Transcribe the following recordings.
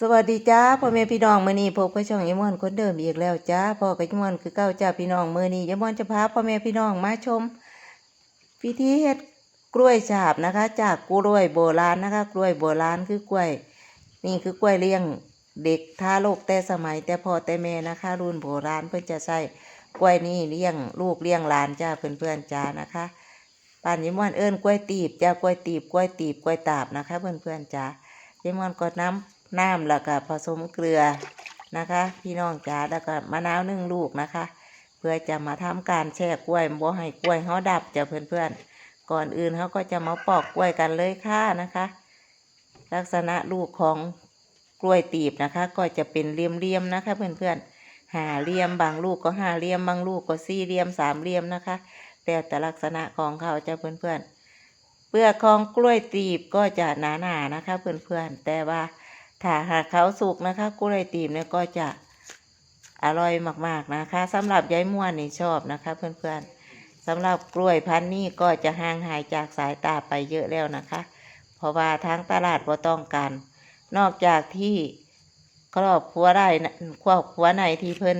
สวัสดีจ้าพ่อแม่พี่น้องมื้อนี้พบกับช่องยมอนคนเดิมอีกแล้วจ้าพ่อกับยมอนคือเก้าจ้าพี่น้องมื้อนี้ยมอนจะพาพ่อแม่พี่น้องมาชมพิธีเฮ็ดกล้วยฉาบนะคะ จากกล้วยโบราณนะคะ กล้วยโบราณคือกล้วย นี่คือกล้วยเลี้ยงเด็กทารกแต่สมัยแต่พ่อแต่แม่นะคะ รุ่นโบราณเพิ่อนจะใช้กล้วยนี่เลี้ยงลูกเลี้ยงหลานจ้าเพื่อนๆจ้านะคะป่านยมอนเอิ้นกล้วยตีบจ้ากล้วยตีบกล้วยตีบกล้วยตาบนะคะ เพื่อนๆจ้ายมอนก็น้ำ น้ำแล้วก็ผสมเกลือนะคะ พี่น้องจ๋าแล้วก็มะนาวหนึ่งลูกนะคะ เพื่อจะมาทำการแช่กล้วยบ่ให้กล้วยเขาดับจ้ะเพื่อนๆ ก่อนอื่นเขาก็จะมาปอกกล้วยกันเลยค่ะนะคะ ลักษณะลูกของกล้วยตีบนะคะ ก็จะเป็นเรียมๆนะคะ เพื่อนๆหาเหลี่ยมบางลูกก็หาเหลี่ยมบางลูกก็สี่เหลี่ยมสามเหลี่ยมนะคะแล้วแต่ลักษณะของเขาจะเพื่อนๆเปลือกของกล้วยตีบก็จะหนาๆนะคะ เพื่อนๆแต่ว่า ถ้าหากเขาสุกนะคะกล้วยตีบเนี่ยก็จะอร่อยมากๆนะคะสำหรับยายม่วนนี่ชอบนะคะ เพื่อนๆสำหรับกล้วยพันธุ์นี้ก็จะห่างหายจากสายตาไปเยอะแล้วนะคะ เพราะว่าทางตลาดบ่ต้องการนอกจากที่ครอบครัวได้ครอบครัวไหนที่เพิ่น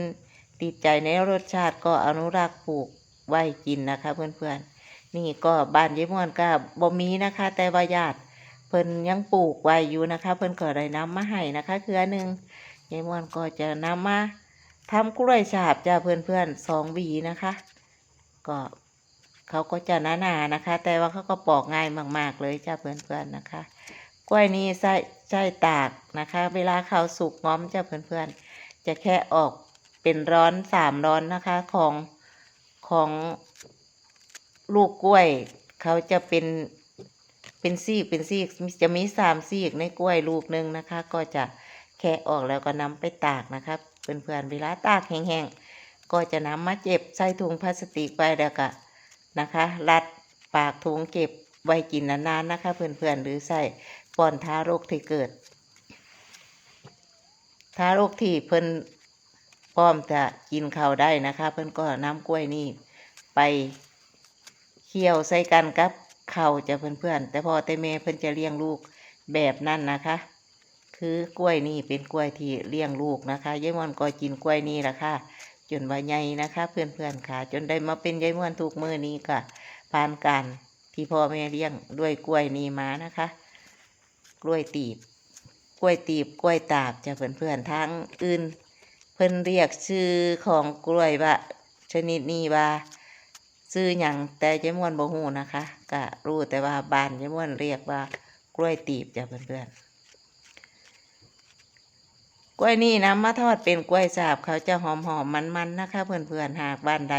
ติดใจในรสชาติก็อนุรักษ์ปลูกไว้กินนะคะ เพื่อนๆนี่ก็บ้านยายม่วนก็บ่มีนะคะ แต่ว่าญาติ พิ่นยังปลูกไว้อยู่นะคะ เพิ่นก็ได้นำมาให้นะคะเครือหนึ่งยายมวนก็จะนำมาทำกล้วยฉาบจ้าเพื่อนๆสองหวีนะคะ ก็เขาก็จะหนาๆนะคะ แต่ว่าเขาก็ปอกง่ายมาก ๆ เลยจ้าเพื่อนๆนะคะ กล้วยนี้ใส่ใส่ตากนะคะ เวลาเขาสุกง้อมจ้าเพื่อนๆจะแค่ออกเป็นร้อนสามร้อนนะคะของของลูกกล้วย เขาจะเป็น เป็นซีกเป็นซีกจะมีสามซีกในกล้วยลูกหนึ่งนะคะ ก็จะแคะออกแล้วก็นำไปตากนะครับเพื่อนๆเวลาตากแห้งๆก็จะนำมาเจ็บใส่ถุงพลาสติกไปแล้วก็นะคะ รัดปากถุงเก็บไว้กินนานๆนะคะ เพื่อนๆหรือใส่ป้อนทารกที่เกิด ทารกที่เพิ่นพร้อมจะกินข้าวได้นะคะ เพิ่นก็น้ำกล้วยนี่ไปเคี่ยวใส่กันกับ เข้าจะเพื่อนๆ แต่พอแต่แม่เพิ่อนจะเลี้ยงลูกแบบนั้นนะคะ คือกล้วยนี่เป็นกล้วยที่เลี้ยงลูกนะคะยายม่วนก็กินกล้วยนี่แหละค่ะ จนว่าใหญ่นะคะ เพื่อนๆค่ะ จนได้มาเป็นยายม่วนทุกมือนี้ค่ะผ่านการที่พ่อแม่เลี้ยงด้วยกล้วยนี่มานะคะ กล้วยตีบ กล้วยตีบกล้วยตาบจะเพื่อนๆทั้งอื่น เพิ่อนเรียกชื่อของกล้วยว่าชนิดนี้ว่า ซื้อหยังแต่ยายม่วนบ่ฮู้นะคะก็รู้แต่ว่าบ้านยายม่วนเรียกว่ากล้วยตีบจ้ะเพื่อนๆกล้วยนี่นะมาทอดเป็นกล้วยสาบเขาจะหอมๆมันๆนะคะ เพื่อนๆหากบ้านใด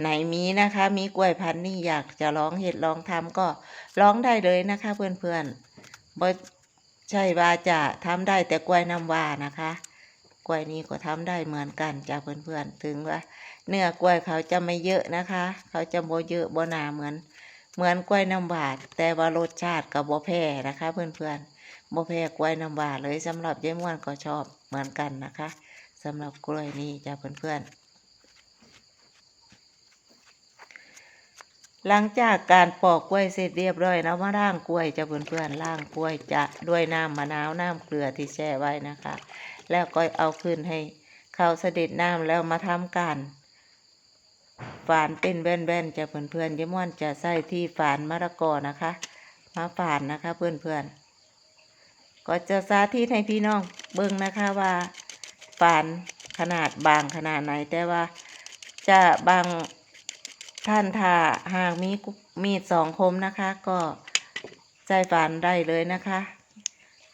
ไหนมีนะคะ มีกล้วยพันธุ์นี่อยากจะลองเห็ดลองทำก็ลองได้เลยนะคะ เพื่อนๆบ่ใช่ว่าจะทำได้แต่กล้วยน้ำว้านะคะ กล้วยนี้ก็ทำได้เหมือนกันจ้ะเพื่อนๆถึงว่า เนื้อกล้วยเขาจะไม่เยอะนะคะ เขาจะโบเยอะโบหนาเหมือน เหมือนกล้วยน้ำหวานแต่ว่ารสชาติกับโบแพ้นะคะ เพื่อนๆโบแพ้กล้วยน้ำหวานเลยสำหรับยายม่วนก็ชอบเหมือนกันนะคะสำหรับกล้วยนี้จ้ะเพื่อนๆหลังจากการปอกกล้วยเสร็จเรียบร้อยแล้วมาล่างกล้วยจ้ะเพื่อนๆล่างกล้วยจะด้วยน้ำมะนาวน้ำเกลือที่แช่ไว้นะคะ แล้วก็เอาขึ้นให้เขาเสด็จน้ำแล้วมาทำการ ฝานเป็นแว่นๆจะเพื่อนๆยายม่วนจะใส่ที่ฝานมะละกอนะคะ มาฝานนะคะเพื่อนๆก็จะสาธิตให้พี่น้องเบิ่งนะคะว่าฝานขนาดบางขนาดไหนแต่ว่าจะบางท่านถ้าหากมีมีดสองคมนะคะ ก็ใส่ฝานได้เลยนะคะ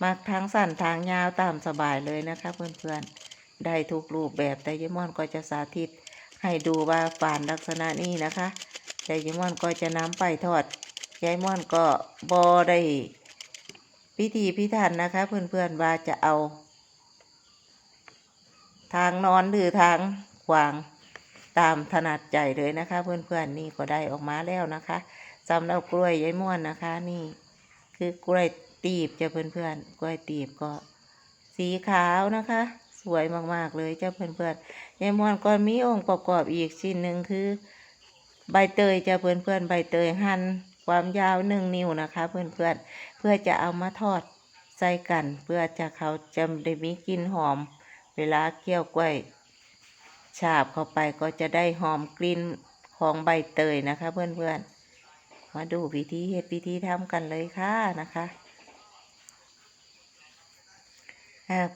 มักทางสั้นทางยาวตามสบายเลยนะคะ เพื่อนๆได้ทุกรูปแบบแต่ยายม่อนก็จะสาธิต ให้ดูว่าฝานลักษณะนี้นะคะยายม่อนก็จะนำไปทอดยายม่อนก็บอได้พิธีพิธันนะคะ เพื่อนๆว่าจะเอา ทางนอนหรือทางขวางตามถนัดใจเลยนะคะ เพื่อนๆนี่ก็ได้ออกมาแล้วนะคะสำหรับกล้วยยายม่วนนะคะ นี่คือกล้วยตีบจะเพื่อนๆกล้วยตีบก็ สีขาวนะคะ สวยมากๆเลยเจ้าเพื่อนๆ ยายมอนก็มีองค์ประกอบอีกชิ้นหนึ่งคือ ใบเตยจะเพื่อนเพื่อนใบเตยหั่นความยาวหนึ่งนิ้วนะคะ เพื่อนเพื่อนเพื่อจะเอามาทอดใส่กัน เพื่อจะเขาจะได้มีกลิ่นหอม เวลาเคี่ยวกล้วยฉาบเข้าไปก็จะได้หอมกลิ่นของใบเตยนะคะ เพื่อนๆมาดูวิธีเฮ็ดวิธีทำกันเลยค่ะนะคะ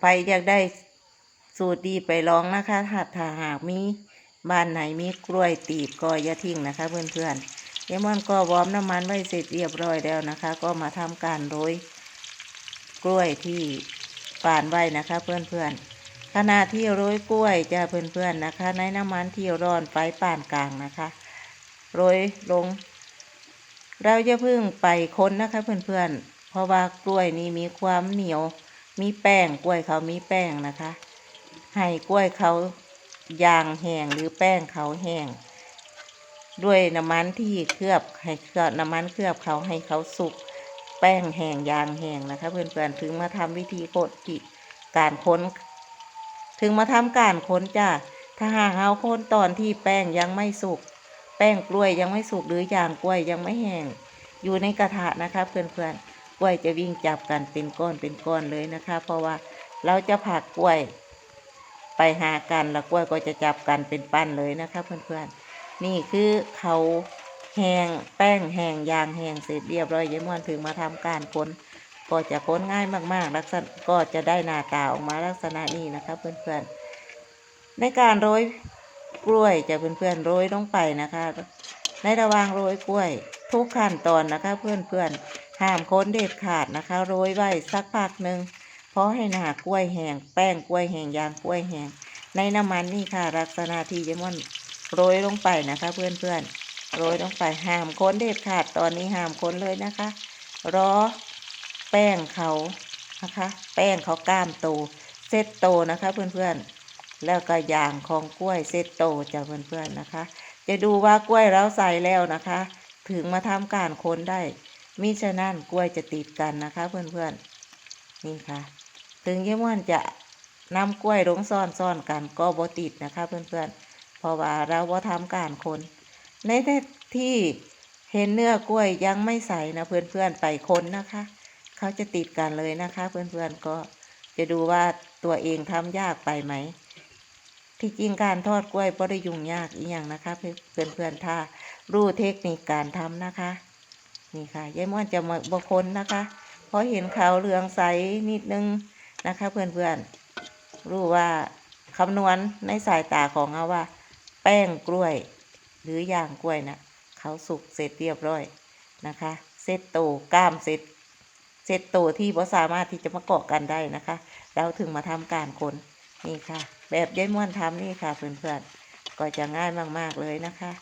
ไปอยากได้ สูตรดีไปลองนะคะหาถ้าหากมีบ้านไหนมีกล้วยตีบก็อย่าทิ้งนะคะเพื่อนๆเยมอนก็วอร์มน้ำมันไว้เสร็จเรียบร้อยแล้วนะคะ ก็มาทำการโรยกล้วยที่ฝานไว้นะคะ เพื่อนๆขณะที่โรยกล้วยจะเพื่อนๆนะคะ ในน้ำมันที่ร้อนไฟปานกลางนะคะโรยลง เราจะพึ่งไปค้นนะคะเพื่อนๆเพราะว่ากล้วยนี้มีความเหนียว มีแป้งกล้วยเขามีแป้งนะคะ ให้กล้วยเขายางแห้งหรือแป้งเขาแห้ง ด้วยน้ำมันที่เคลือบให้เคลือบน้ำมันเคลือบเขาให้เขาสุก แป้งแห้งยางแห้งนะคะ เพื่อนๆถึงมาทำวิธีโคดที่การค้น ถึงมาทำการค้นจ้าถ้าหากเอาค้นตอนที่แป้งยังไม่สุก แป้งกล้วยยังไม่สุกหรือยางกล้วยยังไม่แห้ง อยู่ในกระทะนะคะเพื่อนๆกล้วยจะวิ่งจับกันเป็นก้อนเป็นก้อนเลยนะคะ เพราะว่าเราจะผักกล้วย ไปหากันแล้วกล้วยก็จะจับกันเป็นปั้นเลยนะคะเพื่อนๆ นี่คือเขาแห้งแป้งแห้งยางแห้งเสร็จเรียบร้อยยายม่วนถึงมาทำการค้นก็จะค้นง่ายมากๆ ลักษณะก็จะได้หน้าตาออกมาลักษณะนี้นะคะเพื่อนๆ ในการโรยกล้วยจะเพื่อนๆโรยลงไปนะคะ ในระหว่างโรยกล้วย ทุกขั้นตอนนะคะ เพื่อนๆห้ามค้นเด็ดขาดนะคะ โรยไว้สักพักหนึ่ง เพราะให้หน้ากล้วยแห้งแป้งกล้วยแห้งยางกล้วยแห้งในน้ำมันนี่ค่ะลักษณะที่เยมอนโรยลงไปนะคะ เพื่อนๆโรยลงไปห้ามค้นเด็ดขาดตอนนี้ห้ามค้นเลยนะคะ รอแป้งเขานะคะ แป้งเขาก้ามโตเซตโตนะคะ เพื่อนๆแล้วก็ยางของกล้วยเซตโตจากเพื่อนๆนะคะ จะดูว่ากล้วยเราใส่แล้วนะคะ ถึงมาทำการค้นได้มิฉะนั้นกล้วยจะติดกันนะคะ เพื่อนๆนี่ค่ะ ถึงเยี่ยมวนจะนำกล้วยลงซ่อนซ่อนๆกันก็บ่ติดนะคะ เพื่อนๆ เพราะว่าเราบ่ทำการคน ในที่เห็นเนื้อกล้วยยังไม่ใส่นะเพื่อนๆไปคนนะคะ เขาจะติดกันเลยนะคะ เพื่อนๆก็จะดูว่าตัวเองทำยากไปไหม ที่จริงการทอดกล้วยบ่ได้ยุ่งยากอีกอย่างนะคะ เพื่อนๆถ้ารู้เทคนิคการทำนะคะ นี่ค่ะยายม่วนจะมาบคนนะคะเพราะเห็นขาวเหลืองใสนิดนึง นะคะ เพื่อนๆ รู้ว่าคำนวณในสายตาของเราว่า แป้งกล้วย หรือย่างกล้วยนะ่ะเขาสุกเสร็จเรียบร้อยนะคะเซตโตกล้ามเซตเซตโตที่บ่สามารถที่จะมาเกาะกันได้นะคะ เราถึงมาทำการคนนี่ค่ะ แบบย้ายม่วนทำนี่ค่ะเพื่อนๆก็จะง่ายมากๆเลยนะคะ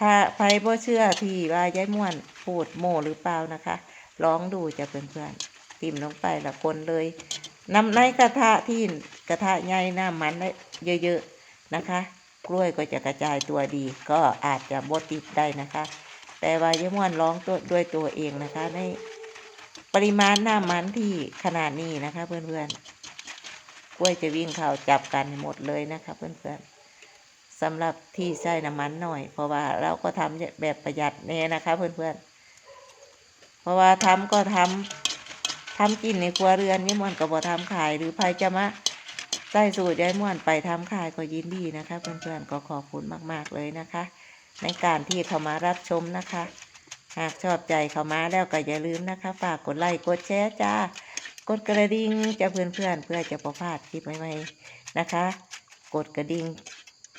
ถ้าใครบ่เชื่อที่ว่าย้ายม่วนพูดโมหรือเปล่านะคะลองดูจะเพื่อนๆติ่มลงไปละคนเลย นำในกระทะที่กระทะใหญ่น้ำมันได้เยอะๆนะคะ กล้วยก็จะกระจายตัวดี ก็อาจจะบดติดได้นะคะ แต่ว่ายม่วนลองตัวด้วยตัวเองนะคะ ในปริมาณน้ำมันที่ขนาดนี้นะคะ เพื่อนๆ กล้วยจะวิ่งเข้าจับกันหมดเลยนะคะ เพื่อนๆสำหรับที่ใช้น้ำมันหน่อย เพราะว่าเราก็ทำแบบประหยัดแน่นะคะ เพื่อนๆ เพราะว่าทำก็ทำ ทำกินในครัวเรือนยายม่วนก็บ่ทำขาย หรือใครจะมาใส่สูตรยายม่วนไปทำขายก็ยินดีนะคะเพื่อนๆก็ขอบคุณมากๆเลยนะคะ ในการที่เข้ามารับชมนะคะ หากชอบใจเข้ามาแล้วก็อย่าลืมนะคะ ฝากกดไลค์กดแชร์จ้ากดกระดิ่งจะเพื่อนๆเพื่อจะประพาดคลิปใหม่ๆนะคะ กดกระดิ่ง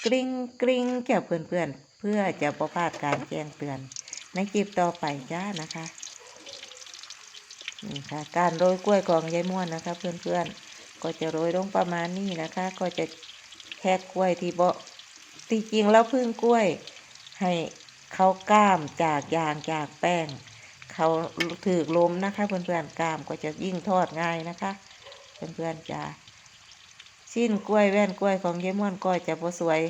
กริ๊งกริ๊งแก่เพื่อนๆเพื่อจะประพาดการแจ้งเตือนในคลิปต่อไปจ้านะคะ นี่ค่ะ การโรยกล้วยของยายม่วนนะคะ เพื่อนๆ ก็จะโรยลงประมาณนี้นะคะ ก็จะแค่กล้วยที่เบาที่จริงแล้วพึ่งกล้วย ให้เขาก้ามจากยางจากแป้งเขาถือลมนะคะ เพื่อนๆก้ามก็จะยิ่งทอดง่ายนะคะ เพื่อนๆจ้าชิ้นกล้วยแว่นกล้วยของยายม่วนก็จะพอสวย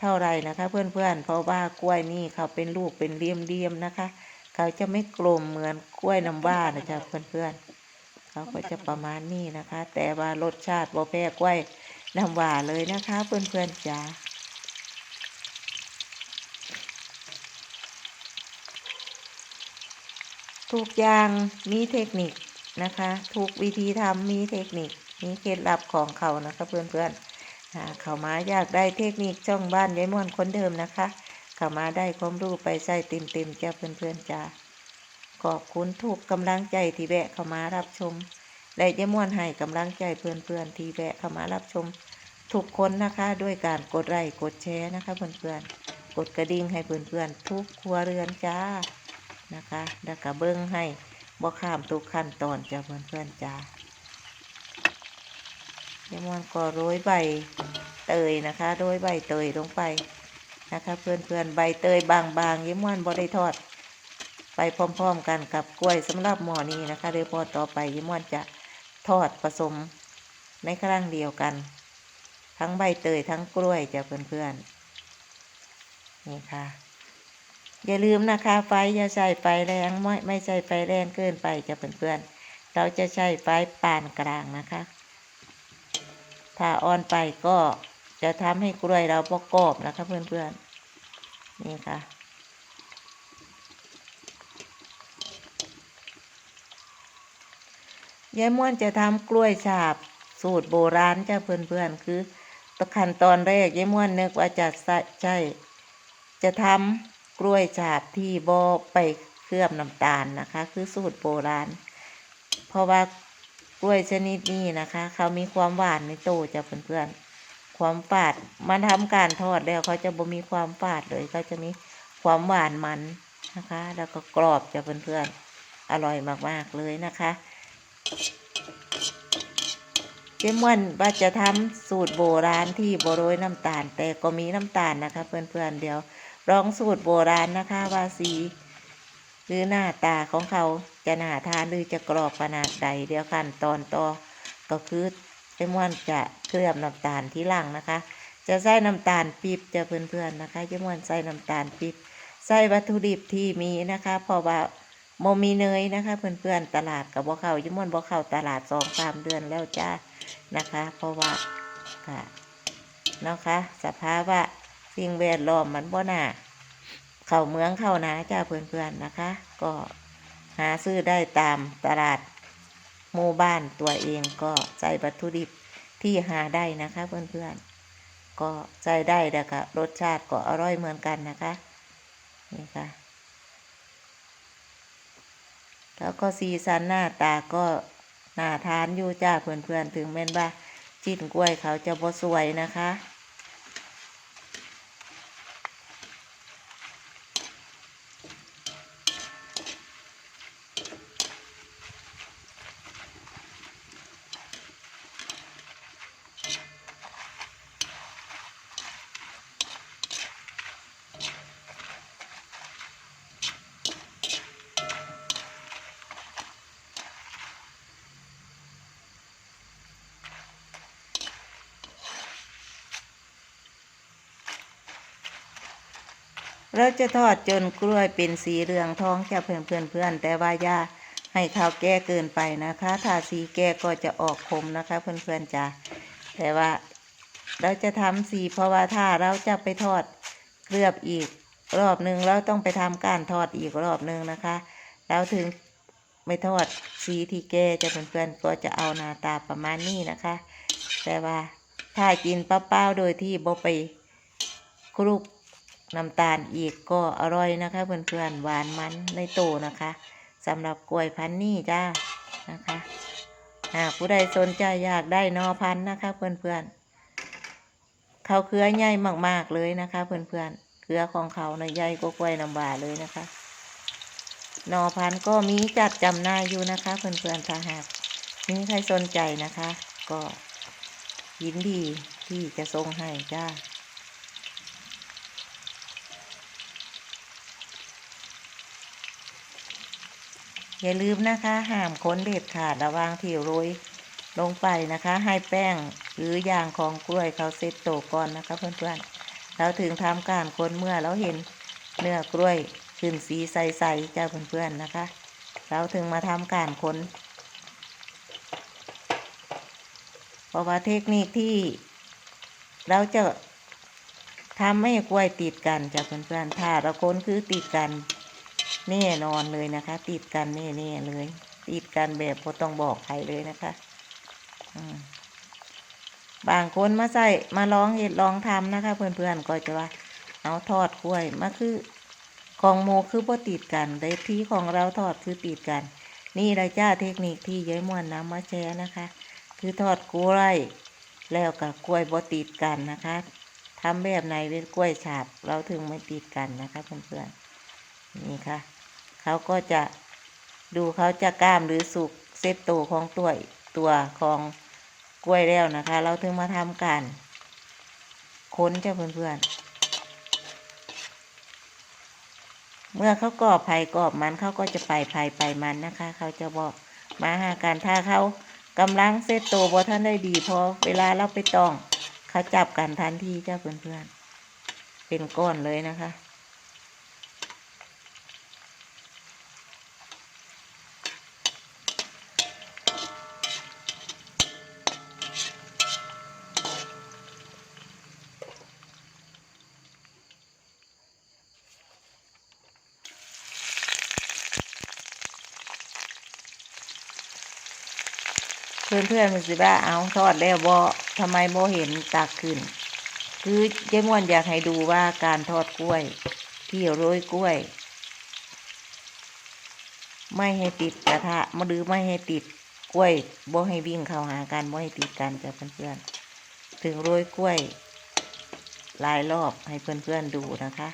เท่าไรนะคะ เพื่อนๆเพราะว่ากล้วยนี่เขาเป็นลูกเป็นเลี่ยมๆนะคะ เขาจะไม่กลมเหมือนกล้วยน้ำว้านะจ๊ะเพื่อนๆเขาก็จะประมาณนี้นะคะ แต่ว่ารสชาติบ่แพ้กล้วยน้ำว้าเลยนะคะ เพื่อนๆจ้าทุกอย่างมีเทคนิคนะคะ ทุกวิธีทำมีเทคนิคมีเคล็ดลับของเขานะคะเพื่อนๆอ่าเขามาอยากได้เทคนิคช่องบ้านยายม่วนคนเดิมนะคะ เขามาได้ความรู้ไปใส่เต็มๆจ้าเพื่อนๆจ้าขอบคุณทุกกำลังใจที่แวะเข้ามารับชม และยายม่วนให้กำลังใจเพื่อนๆที่แวะเข้ามารับชม ทุกคนนะคะด้วยการกดไลค์กดแชร์นะคะเพื่อนๆกดกระดิ่งให้เพื่อนๆทุกครัวเรือนจ้านะคะแล้วก็เบิ้งให้บ่ข้ามทุกขั้นตอนจ้าเพื่อนๆจ้ายายม่วนก็โรยใบเตยนะคะโรยใบเตยลงไป นะคะเพื่อนๆใบเตยบางๆยิ้มวันบได้ทอด ไปพร้อมๆกันกับกล้วยสำหรับหมอนี้นะคะเดี๋ยวพอต่อไปยิ้มวันจะทอดผสมในครั้งเดียวกัน ทั้งใบเตยทั้งกล้วยจะเพื่อนๆนี่ค่ะ อย่าลืมนะคะไฟอย่าใช้ไฟแรงไม่ไม่ใช่ไฟแรงเกินไปจะเพื่อนๆเราจะใช้ไฟปานกลางนะคะ ถ้าอ่อนไปก็ จะทำให้กล้วยเราประกอบนะคะเพื่อนๆ นี่ค่ะ ยายม่วนจะทำกล้วยฉาบสูตรโบราณจ้าเพื่อนๆ คือตขั้นตอนแรกยายม่วนนึกว่าจะใส่ใช่จะทำกล้วยฉาบที่บอไปเคลือบน้ำตาลนะคะ คือสูตรโบราณ เพราะว่ากล้วยชนิดนี้นะคะ เขามีความหวานในโตจ้ะเพื่อนๆ ความฝาด มันทำการทอดแล้วเขาจะบ่มีความฝาดเลยเขาจะมีความหวานมันนะคะ แล้วก็กรอบจ้ะเพื่อนๆอร่อยมากๆเลยนะคะเจมวันว่าจะทำสูตรโบราณที่บโรยน้ำตาล แต่ก็มีน้ำตาลนะคะ เพื่อนๆเดี๋ยวลองสูตรโบราณนะคะว่าสีหรือหน้าตาของเขาจะหนาทานหรือจะกรอบขนาดใดเดี๋ยวขั้นตอนต่อก็คือ เจมวนจะเคลือบน้ำตาลที่หลังนะคะ จะใส่น้ำตาลปี๊บจะเพื่อนๆนะคะเจมวนใส่น้ำตาลปี๊บใส่วัตถุดิบที่มีนะคะเพราะว่าโมมีเนยนะคะ เพื่อนๆตลาดกับบ่เข้าเจมวนบ่เข้าตลาดสองสามเดือนแล้วจ้านะคะ เพราะว่าค่ะเนาะคะสภาวะสิ่งแวดล้อมมันบ่น่าเข้าเมืองเข้านาจ้าเพื่อนๆนะคะ ก็หาซื้อได้ตามตลาด หมู่บ้านตัวเองก็ใส่วัตถุดิบที่หาได้นะคะเพื่อนๆ ก็ใส่ได้แล้วก็รสชาติก็อร่อยเหมือนกันนะคะนี่ค่ะแล้วก็สีสันหน้าตาก็น่าทานอยู่จ้าเพื่อนๆถึงแม้นว่าจิ้นกล้วยเขาจะบ่สวยนะคะ เราจะทอดจนกล้วยเป็นสีเหลืองทองจะเพื่อนเพื่อนเพื่อนๆแต่ว่าอย่าให้ข้าวแก่เกินไปนะคะ ถ้าสีแก่ก็จะออกคมนะคะ เพื่อนเพื่อนๆจ้ะแต่ว่าเราจะทำสีเพราะว่าถ้าเราจะไปทอดเคลือบอีกรอบหนึ่งเราต้องไปทำการทอดอีกรอบหนึ่งนะคะแล้วถึงไม่ทอดสีที่แก่จะเพื่อนเพื่อนๆก็จะเอาหน้าตาประมาณนี้นะคะ แต่ว่าถ้ากินเปล่าๆโดยที่บ่ไปคลุก น้ำตาลอีกก็อร่อยนะคะ เพื่อนๆหวานมันในโตนะคะสำหรับกล้วยพันนี่จ้านะคะหากผู้ใดสนใจอยากได้นอพันนะคะ เพื่อนๆเขาเครือใหญ่มากๆเลยนะคะ เพื่อนๆเครือของเขาในใหญ่กว่ากล้วยน้ำบาเลยนะคะนอพันก็มีจัดจำหน่ายอยู่นะคะ เพื่อนๆถ้าหากมีใครสนใจนะคะ ก็ยินดีที่จะส่งให้จ้า อย่าลืมนะคะห้ามค้นเด็ดขาดระวางที่โรยลงไปนะคะ ให้แป้งหรือยางของกล้วยเขาเซตโตก่อนนะคะเพื่อนๆเราถึงทำการค้นเมื่อเราเห็นเนื้อกล้วยขึ้นสีใสๆจ้าเพื่อนๆนะคะเราถึงมาทำการค้นเพราะว่าเทคนิคที่เราจะทำให้กล้วยติดกันจ้าเพื่อนๆถ้าเราค้นคือติดกัน แน่นอนเลยนะคะ ติดกันแน่ๆเลย ติดกันแบบบ่ต้องบอกใครเลยนะคะบางคนมาใส่มาลองเห็ดลองทำนะคะ เพื่อนๆก็จะว่า เอาทอดกล้วยมาคือของโมคือบ่ติดกันแต่ที่ของเราทอดคือติดกัน นี่เลยจ้าเทคนิคที่ย้ายมวนนำมาแชร์นะคะ คือทอดกล้วยแล้วกับกล้วยบ่ติดกันนะคะทำแบบไหนเป็นกล้วยฉาบเราถึงไม่ติดกันนะคะเพื่อนๆ นี่ค่ะ เขาก็จะดูเขาจะกล้ามหรือสุกเซตโตวของตัวตัวของกล้วยแล้วนะคะ เราถึงมาทำการค้นเจ้าเพื่อนๆ เมื่อเขากรอบไผ่กรอบมันเขาก็จะไปไผ่ไปมันนะคะ เขาจะบอกมาหากันถ้าเขากำลังเซตโตวบ่ท่านได้ดีพอเวลาเราไปตองเขาจับกันทันทีเจ้าเพื่อนๆ เป็นก้อนเลยนะคะ อนเพื่อนๆมันสิว่าเอาทอดแล้วบ่ทำไมโมเห็นตักขึ้น คือเจ๊ม่วนอยากให้ดูว่าการทอดกล้วย ที่โรยกล้วย ไม่ให้ติดกระทะมาหรือไม่ให้ติดกล้วยบ่ให้วิ่งเข้าหากันบ่ให้ติดกันจ้ะเพื่อนๆถึงโรยกล้วยหลายรอบให้เพื่อนๆดูนะคะ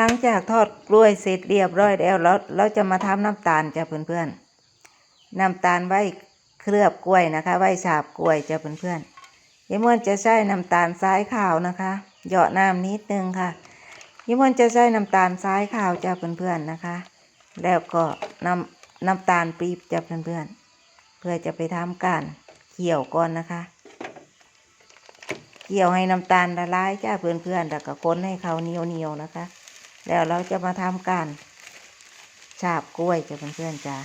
หลังจากทอดกล้วยเสร็จเรียบร้อยแล้วเราเราจะมาทำน้ำตาลจ้ะเพื่อนๆน้ำตาลไว้เคลือบกล้วยนะคะ ไว้ฉาบกล้วยจ้ะเพื่อนๆยี่มวนจะใช้น้ำตาลทรายขาวนะคะเหยาะน้ำนิดนึงค่ะยี่มวนจะใช้น้ำตาลทรายขาวจ้ะเพื่อนๆนะคะ แล้วก็น้ำน้ำตาลปี๊บจ้ะเพื่อนๆเพื่อจะไปทำการเคี่ยวก่อนนะคะเกี่ยวให้น้ำตาลละลายจ้าเพื่อนๆแล้วก็คนให้เขาเหนียวๆนะคะ แล้วเราจะมาทำการฉาบกล้วยจ้ะเพื่อนๆจ้า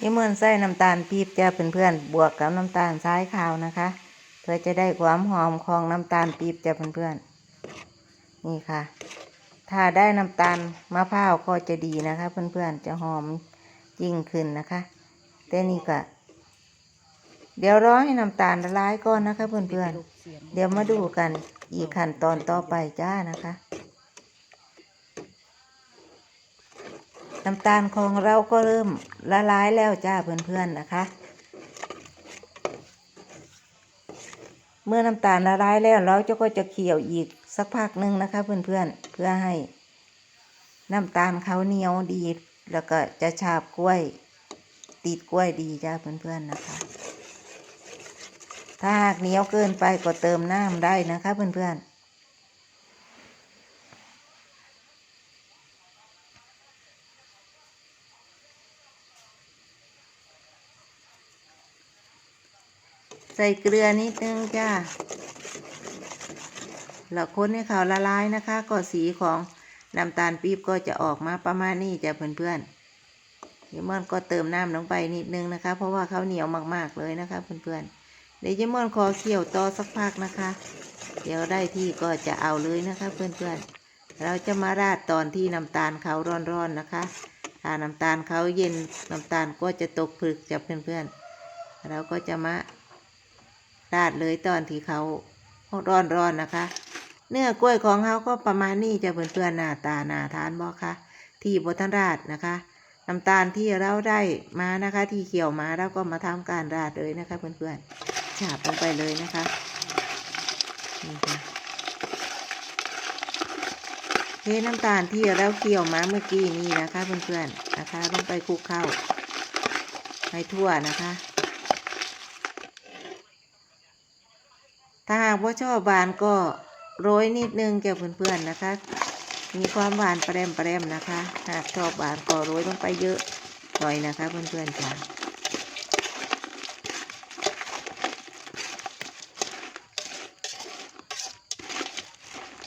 นี่เหมือนใส่น้ำตาลปี๊บจ้าเพื่อนๆบวกกับน้ำตาลทรายขาวนะคะ เพื่อจะได้ความหอมของน้ำตาลปี๊บจ้าเพื่อนๆนี่ค่ะ ถ้าได้น้ำตาลมะพร้าวก็จะดีนะคะ เพื่อนๆจะหอมยิ่งขึ้นนะคะแต่นี่ก็เดี๋ยวรอให้น้ำตาลละลายก่อนนะคะเพื่อนๆเดี๋ยวมาดูกัน อีกขั้นตอนต่อไปจ้านะคะ น้ำตาลของเราก็เริ่มละลายแล้วจ้าเพื่อนๆนะคะ เมื่อน้ำตาลละลายแล้วเราจะก็จะเคี่ยวอีกสักพักหนึ่งนะคะ เพื่อนๆเพื่อให้น้ำตาลเขาเหนียวดี แล้วก็จะฉาบกล้วย ติดกล้วยดีจ้าเพื่อนๆนะคะ ถ้าหากเหนียวเกินไปก็เติมน้ำได้นะคะเพื่อนๆใส่เกลือนิดนึงจ้าแล้วคนให้เขาละลายนะคะ ก็สีของน้ำตาลปี๊บก็จะออกมาประมาณนี้จ้ะเพื่อนๆเดี๋ยวมันก็เติมน้ำลงไปนิดนึงนะคะ เพราะว่าเขาเหนียวมากๆเลยนะคะเพื่อนๆ เดี๋ยวเจมอนขอเคี่ยวต่อสักพักนะคะ เดี๋ยวได้ที่ก็จะเอาเลยนะคะเพื่อนๆ เราจะมาราดตอนที่น้ำตาลเขาร้อนๆนะคะ ถ้าน้ำตาลเขาเย็นน้ำตาลก็จะตกผลึกจับเพื่อนๆ เราก็จะมาราดเลยตอนที่เขาร้อนๆนะคะ เนื้อกล้วยของเขาก็ประมาณนี้จะเพื่อนๆหน้าตาหน้าทานบ่คะที่บทันราดนะคะน้ำตาลที่เราได้มานะคะ ที่เคี่ยวมาเราก็มาทำการราดเลยนะคะเพื่อนๆ ฉาบลงไปเลยนะคะนี่ค่ะเทน้ำตาลที่เราเคี่ยวมาเมื่อกี้นี้นะคะเพื่อนๆนะคะลงไปคลุกเข้าให้ทั่วนะคะ ถ้าหากว่าชอบหวานก็โรยนิดนึงแก่เพื่อนๆนะคะ มีความหวานแปรมแปรมๆนะคะ หากชอบหวานก็โรยลงไปเยอะหน่อยนะคะเพื่อนๆจ้ะ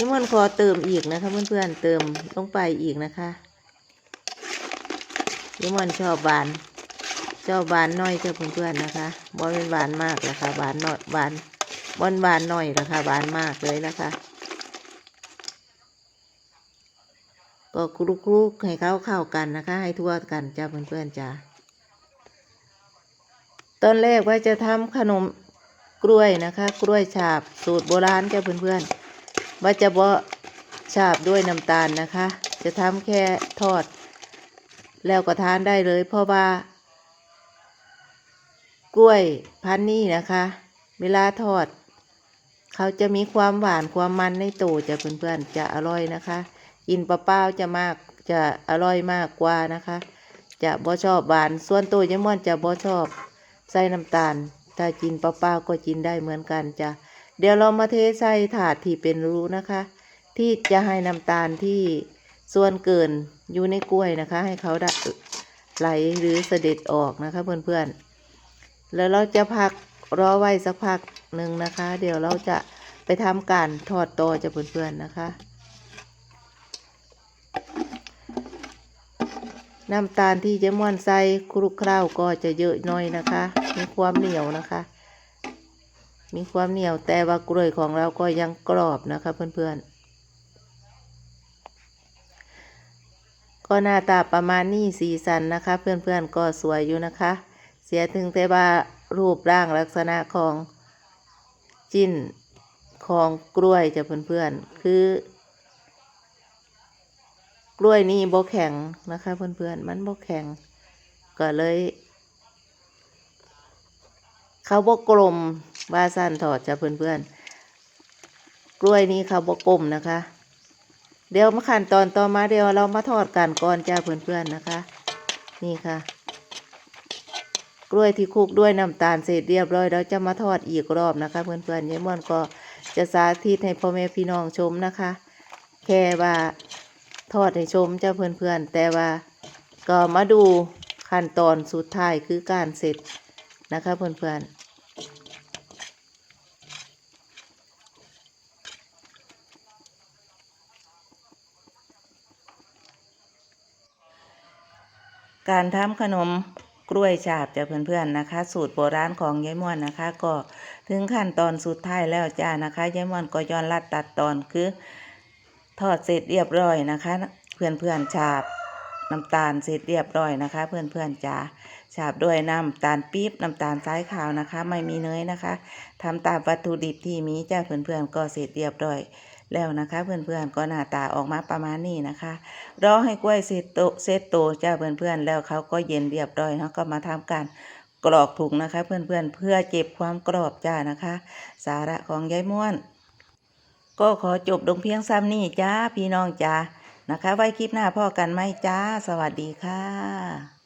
ที่มันขอเติมอีกนะคะ เพื่อนๆเติมลงไปอีกนะคะที่มันชอบหวานชอบหวานน้อยเจ้ะเพื่อนๆนะคะบ่เป็นหวานมากนะคะหวานน้อยหวานบอนหวานน้อยนะคะหวานมากเลยนะคะ ก็คลุกๆให้เขาเข้ากันนะคะ ให้ทั่วกันจ้าเพื่อนๆจ้าตอนแรกว่าจะทำขนมกล้วยนะคะ กล้วยฉาบสูตรโบราณจ้าเพื่อนๆ ว่าจะบ่ฉาบด้วยน้ำตาลนะคะ จะทำแค่ทอด แล้วก็ทานได้เลย เพราะว่า กล้วยพันนี้นะคะ เวลาทอด เขาจะมีความหวานความมันในตูจะเพื่อนๆจะอร่อยนะคะ กินเปล่าๆจะมากจะอร่อยมากกว่านะคะ จะบ่ชอบหวานส่วนตัวยาม่อนจะบ่ชอบใส่น้ำตาลถ้ากินเปล่าๆก็กินได้เหมือนกันจ้ะ เดี๋ยวเรามาเทใส่ถาดที่เป็นรูนะคะ ที่จะให้น้ำตาลที่ส่วนเกินอยู่ในกล้วยนะคะ ให้เขาได้ไหลหรือเสด็จออกนะคะเพื่อนๆ แล้วเราจะพักรอไว้สักพักหนึ่งนะคะ เดี๋ยวเราจะไปทำการทอดต่อจะเพื่อนๆนะคะ น้ำตาลที่จะม่วนใส่คลุกเคล้าก็จะเยอะหน่อยนะคะ มีความเหนียวนะคะ มีความเหนียวแต่ว่ากล้วยของเราก็ยังกรอบนะคะเพื่อนๆ ก็หน้าตาประมาณนี้สีสันนะคะ เพื่อนๆก็สวยอยู่นะคะ เสียถึงแต่ว่ารูปร่างลักษณะของจิ้นของกล้วยจะเพื่อนๆ คือกล้วยนี่บ่แข็งนะคะเพื่อนๆ มันบ่แข็ง ก็เลย เขาบ่กลม ว่าสั้นถอดจ้ะเพื่อนๆ กล้วยนี้เขาบกลมนะคะ เดี๋ยวมาขั้นตอนต่อมาเดี๋ยวเรามาทอดกันก่อนจ้าเพื่อนๆนะคะ นี่ค่ะ กล้วยที่คลุกด้วยน้ำตาลเสร็จเรียบร้อยเราจะมาทอดอีกรอบนะคะ เพื่อนๆยายม่อนก็จะสาธิตให้พ่อแม่พี่น้องชมนะคะ แค่ว่าทอดให้ชมเจ้าเพื่อนๆ แต่ว่าก็มาดูขั้นตอนสุดท้ายคือการเสร็จนะคะเพื่อนๆ การทำขนมกล้วยฉาบจ้ะเพื่อนๆนะคะ สูตรโบราณของยายม่วนนะคะ ก็ถึงขั้นตอนสุดท้ายแล้วจ้านะคะยายม่วนก็ย้อนลัดตัดตอนคือทอดเสร็จเรียบร้อยนะคะ เพื่อนๆฉาบน้ำตาลเสร็จเรียบร้อยนะคะ เพื่อนๆจ๋าฉาบด้วยน้ำตาลปี๊บน้ำตาลสายขาวนะคะ ไม่มีเนยนะคะทำตามวัตถุดิบที่มีจ้าเพื่อนๆก็เสร็จเรียบร้อย แล้วนะคะเพื่อนๆก็หน้าตาออกมาประมาณนี้นะคะรอให้กล้วยเสร็จโตเสร็จโตจ้าเพื่อนๆแล้วเขาก็เย็นเรียบร้อยเนาะก็มาทำการกรอกถุงนะคะ เพื่อนเพื่อนๆเพื่อเก็บความกรอบจ้านะคะ สาระของยายม่วน ก็ขอจบลงเพียงซ้ำนี่จ้าพี่น้องจ้านะคะ ไว้คลิปหน้าพ่อกันไหมจ้า สวัสดีค่ะ